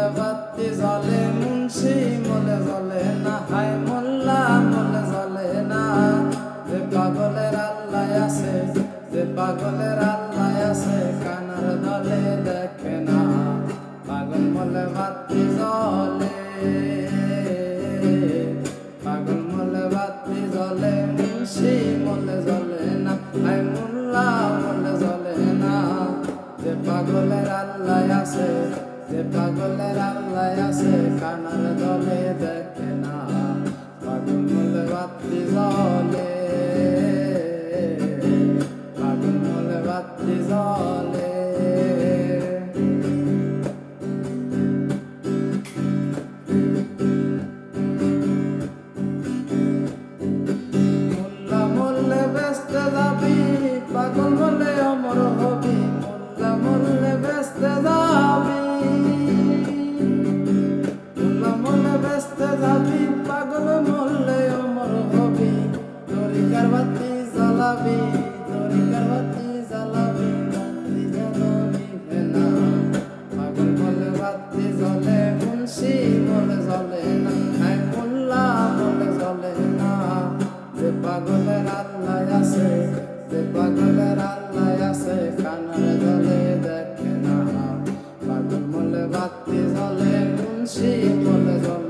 মলে বাতি জলে মুন্সি মলে জলে না হায় মোল্লা মলে জলে না। যে পাগলের আল্লাহ আছে, যে পাগলের আল্লাহ আছে, কানার দলে দেখে না। পাগল মলে বাতি জলে পাগল মলে বাতি জলে মুন্সি মলে জলে না হায় মোল্লা মলে জলে না। যে পাগলের আল্লাহ আছে যে পাগলের আল্লাহ আছে কানার দলে দেখে না। পাগল মলে বাতি জলে জ্বালাবি তরিকার বাতি জ্বলে মুন্সি বলে জ্বলে না আই বলে জ্বলে না যে পাগলের আল্লাহ আছে যে পাগলের আল্লাহ আছে কানার জলে দেখে না পাগল বাতি জ্বলে মুন্সি বলে